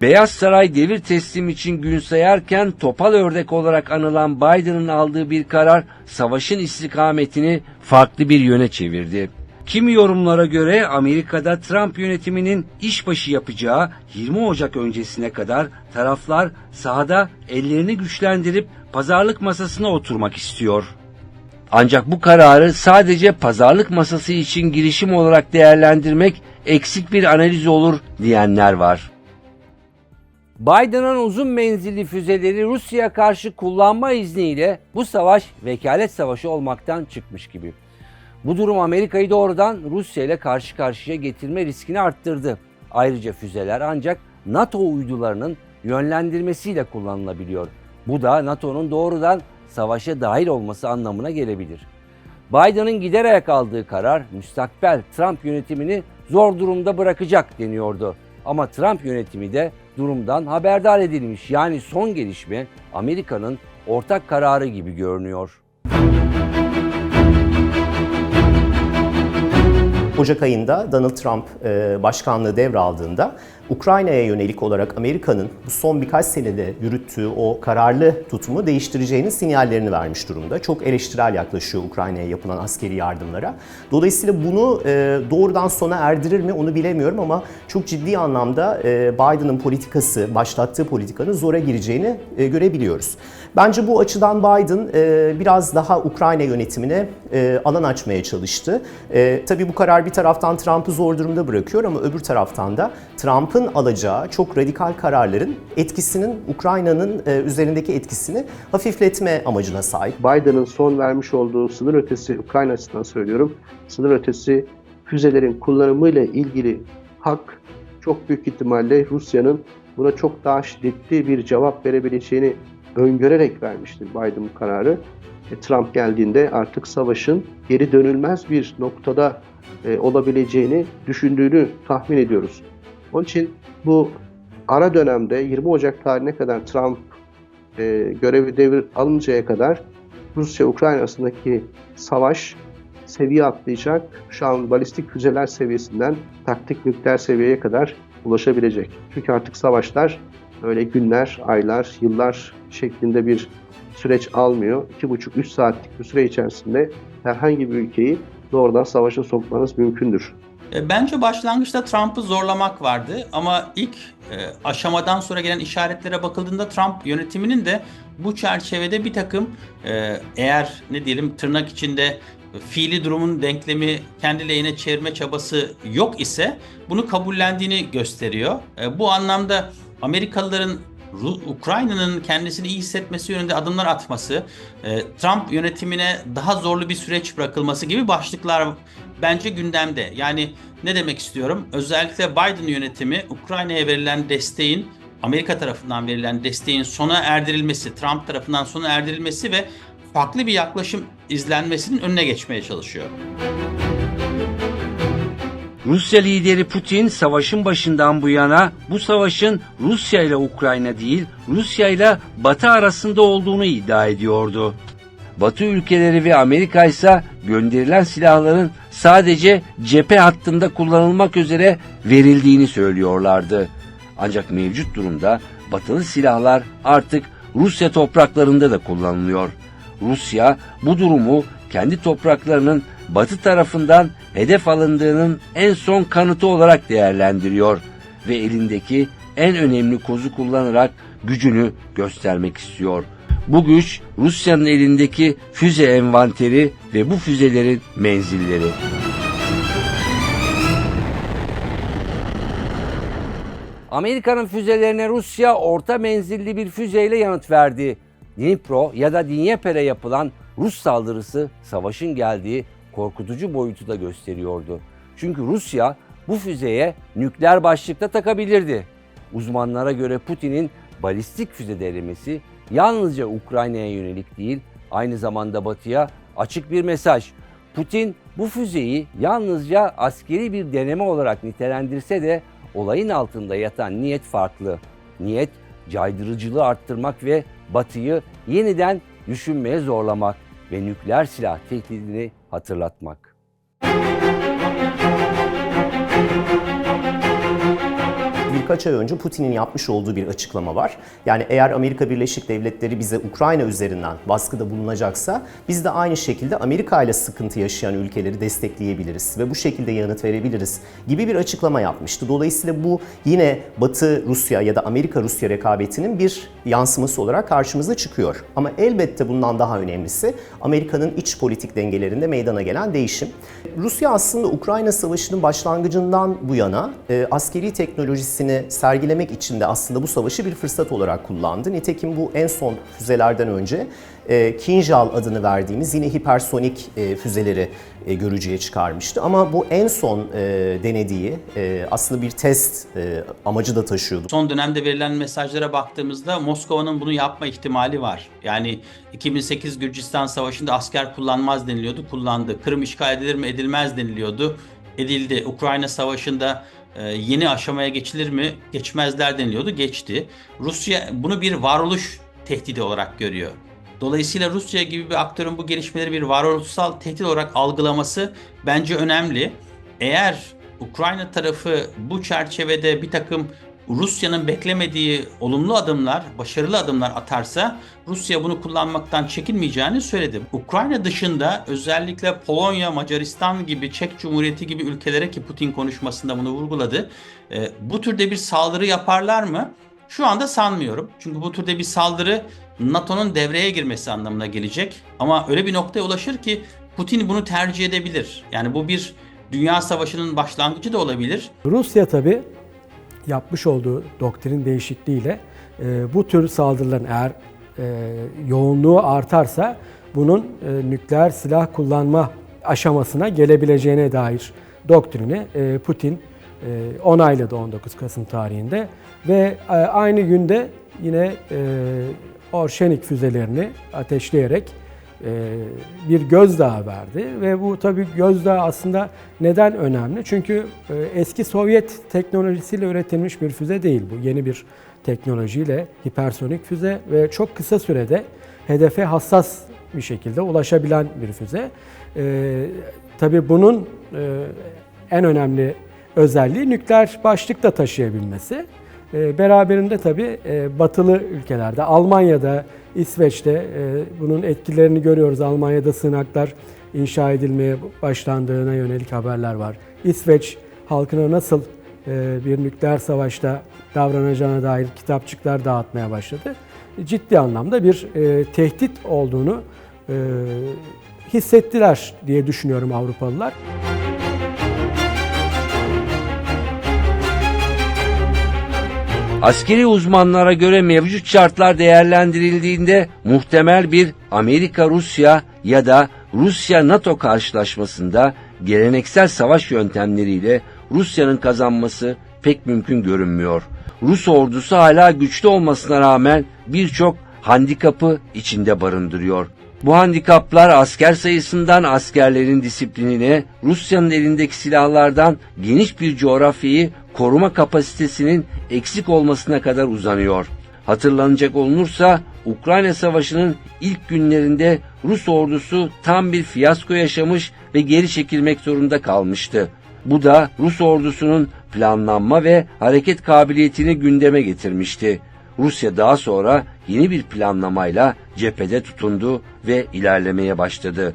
Beyaz Saray devir teslim için gün sayarken topal ördek olarak anılan Biden'ın aldığı bir karar savaşın istikametini farklı bir yöne çevirdi. Kimi yorumlara göre Amerika'da Trump yönetiminin işbaşı yapacağı 20 Ocak öncesine kadar taraflar sahada ellerini güçlendirip pazarlık masasına oturmak istiyor. Ancak bu kararı sadece pazarlık masası için girişim olarak değerlendirmek eksik bir analiz olur diyenler var. Biden'ın uzun menzilli füzeleri Rusya'ya karşı kullanma izniyle bu savaş vekalet savaşı olmaktan çıkmış gibi. Bu durum Amerika'yı doğrudan Rusya ile karşı karşıya getirme riskini arttırdı. Ayrıca füzeler ancak NATO uydularının yönlendirmesiyle kullanılabiliyor. Bu da NATO'nun doğrudan savaşa dahil olması anlamına gelebilir. Biden'ın gider ayak aldığı karar müstakbel Trump yönetimini zor durumda bırakacak deniyordu. Ama Trump yönetimi de durumdan haberdar edilmiş. Yani son gelişme Amerika'nın ortak kararı gibi görünüyor. Ocak ayında Donald Trump e, başkanlığı devraldığında Ukrayna'ya yönelik olarak Amerika'nın bu son birkaç senede yürüttüğü o kararlı tutumu değiştireceğinin sinyallerini vermiş durumda. Çok eleştirel yaklaşıyor Ukrayna'ya yapılan askeri yardımlara. Dolayısıyla bunu e, doğrudan sona erdirir mi onu bilemiyorum ama çok ciddi anlamda e, Biden'ın politikası, başlattığı politikanın zora gireceğini e, görebiliyoruz. Bence bu açıdan Biden e, biraz daha Ukrayna yönetimine alan açmaya çalıştı. Tabii bu karar bir taraftan Trump'ı zor durumda bırakıyor ama öbür taraftan da Trump'ın alacağı çok radikal kararların etkisinin Ukrayna'nın e, üzerindeki etkisini hafifletme amacına sahip. Biden'ın son vermiş olduğu sınır ötesi, Ukrayna açısından söylüyorum, sınır ötesi füzelerin kullanımıyla ilgili hak çok büyük ihtimalle Rusya'nın buna çok daha şiddetli bir cevap verebileceğini öngörerek vermiştir Biden bu kararı. E, Trump geldiğinde artık savaşın geri dönülmez bir noktada e, olabileceğini düşündüğünü tahmin ediyoruz. Onun için bu ara dönemde 20 Ocak tarihine kadar Trump e, görevi devir alıncaya kadar Rusya-Ukrayna arasındaki savaş seviye atlayacak. Şu an balistik füzeler seviyesinden taktik nükleer seviyeye kadar ulaşabilecek. Çünkü artık savaşlar öyle günler, aylar, yıllar şeklinde bir süreç almıyor. 2,5-3 saatlik bir süre içerisinde herhangi bir ülkeyi doğrudan savaşa sokmanız mümkündür. E, Bence başlangıçta Trump'ı zorlamak vardı ama ilk e, aşamadan sonra gelen işaretlere bakıldığında Trump yönetiminin de bu çerçevede bir takım e, eğer ne diyelim tırnak içinde fiili durumun denklemi kendi lehine çevirme çabası yok ise bunu kabullendiğini gösteriyor. Bu anlamda Amerikalıların Ukrayna'nın kendisini iyi hissetmesi yönünde adımlar atması, e, Trump yönetimine daha zorlu bir süreç bırakılması gibi başlıklar bence gündemde. Yani ne demek istiyorum? Özellikle Biden yönetimi Ukrayna'ya verilen desteğin Amerika tarafından verilen desteğin sona erdirilmesi, Trump tarafından sona erdirilmesi ve farklı bir yaklaşım izlenmesinin önüne geçmeye çalışıyor. Rusya lideri Putin savaşın başından bu yana bu savaşın Rusya ile Ukrayna değil Rusya ile Batı arasında olduğunu iddia ediyordu. Batı ülkeleri ve Amerika ise gönderilen silahların sadece cephe hattında kullanılmak üzere verildiğini söylüyorlardı. Ancak mevcut durumda batılı silahlar artık Rusya topraklarında da kullanılıyor. Rusya bu durumu kendi topraklarının batı tarafından hedef alındığının en son kanıtı olarak değerlendiriyor ve elindeki en önemli kozu kullanarak gücünü göstermek istiyor. Bu güç Rusya'nın elindeki füze envanteri ve bu füzelerin menzilleri. Amerika'nın füzelerine Rusya orta menzilli bir füzeyle yanıt verdi. Dnipro ya da Dnieper'e yapılan Rus saldırısı savaşın geldiği korkutucu boyutu da gösteriyordu. Çünkü Rusya bu füzeye nükleer başlıkta takabilirdi. Uzmanlara göre Putin'in balistik füze denemesi yalnızca Ukrayna'ya yönelik değil, aynı zamanda Batı'ya açık bir mesaj. Putin bu füzeyi yalnızca askeri bir deneme olarak nitelendirse de olayın altında yatan niyet farklı. Niyet caydırıcılığı arttırmak ve Batı'yı yeniden düşünmeye zorlamak ve nükleer silah tehdidini hatırlatmak. Birkaç ay önce Putin'in yapmış olduğu bir açıklama var. Yani eğer Amerika Birleşik Devletleri bize Ukrayna üzerinden baskıda bulunacaksa biz de aynı şekilde Amerika ile sıkıntı yaşayan ülkeleri destekleyebiliriz ve bu şekilde yanıt verebiliriz gibi bir açıklama yapmıştı. Dolayısıyla bu yine Batı Rusya ya da Amerika Rusya rekabetinin bir yansıması olarak karşımıza çıkıyor. Ama elbette bundan daha önemlisi Amerika'nın iç politik dengelerinde meydana gelen değişim. Rusya aslında Ukrayna Savaşı'nın başlangıcından bu yana e, askeri teknolojisini sergilemek için de aslında bu savaşı bir fırsat olarak kullandı. Nitekim bu en son füzelerden önce e, Kinjal adını verdiğimiz yine hipersonik e, füzeleri e, görücüye çıkarmıştı. Ama bu en son e, denediği aslında bir test amacı da taşıyordu. Son dönemde verilen mesajlara baktığımızda Moskova'nın bunu yapma ihtimali var. Yani 2008 Gürcistan Savaşı'nda asker kullanmaz deniliyordu, kullandı. Kırım işgal edilir mi edilmez deniliyordu, edildi. Ukrayna Savaşı'nda yeni aşamaya geçilir mi geçmezler deniliyordu, geçti. Rusya bunu bir varoluş tehdidi olarak görüyor. Dolayısıyla Rusya gibi bir aktörün bu gelişmeleri bir varoluşsal tehdit olarak algılaması bence önemli. Eğer Ukrayna tarafı bu çerçevede bir takım Rusya'nın beklemediği olumlu adımlar, başarılı adımlar atarsa Rusya bunu kullanmaktan çekinmeyeceğini söyledi. Ukrayna dışında özellikle Polonya, Macaristan gibi, Çek Cumhuriyeti gibi ülkelere ki Putin konuşmasında bunu vurguladı. e, Bu türde bir saldırı yaparlar mı? Şu anda sanmıyorum. Çünkü bu türde bir saldırı NATO'nun devreye girmesi anlamına gelecek. Ama öyle bir noktaya ulaşır ki Putin bunu tercih edebilir. Yani bu bir dünya savaşının başlangıcı da olabilir. Rusya tabi yapmış olduğu doktrin değişikliğiyle e, bu tür saldırıların eğer e, yoğunluğu artarsa bunun e, nükleer silah kullanma aşamasına gelebileceğine dair doktrini e, Putin e, onayladı 19 Kasım tarihinde ve e, aynı günde yine e, Orşenik füzelerini ateşleyerek bir gözdağı verdi ve bu tabii gözdağı aslında neden önemli? Çünkü e, eski Sovyet teknolojisiyle üretilmiş bir füze değil bu. Yeni bir teknolojiyle hipersonik füze ve çok kısa sürede hedefe hassas bir şekilde ulaşabilen bir füze. E, tabii bunun e, en önemli özelliği nükleer başlık da taşıyabilmesi. E, Beraberinde tabii e, batılı ülkelerde, Almanya'da, İsveç'te e, bunun etkilerini görüyoruz. Almanya'da sığınaklar inşa edilmeye başlandığına yönelik haberler var. İsveç halkına nasıl e, bir nükleer savaşta davranacağına dair kitapçıklar dağıtmaya başladı. Ciddi anlamda bir tehdit olduğunu hissettiler diye düşünüyorum Avrupalılar. Askeri uzmanlara göre mevcut şartlar değerlendirildiğinde muhtemel bir Amerika-Rusya ya da Rusya-NATO karşılaşmasında geleneksel savaş yöntemleriyle Rusya'nın kazanması pek mümkün görünmüyor. Rus ordusu hala güçlü olmasına rağmen birçok handikapı içinde barındırıyor. Bu handikaplar asker sayısından askerlerin disiplinine, Rusya'nın elindeki silahlardan geniş bir coğrafyayı koruma kapasitesinin eksik olmasına kadar uzanıyor. Hatırlanacak olunursa Ukrayna Savaşı'nın ilk günlerinde Rus ordusu tam bir fiyasko yaşamış ve geri çekilmek zorunda kalmıştı. Bu da Rus ordusunun planlanma ve hareket kabiliyetini gündeme getirmişti. Rusya daha sonra yeni bir planlamayla cephede tutundu ve ilerlemeye başladı.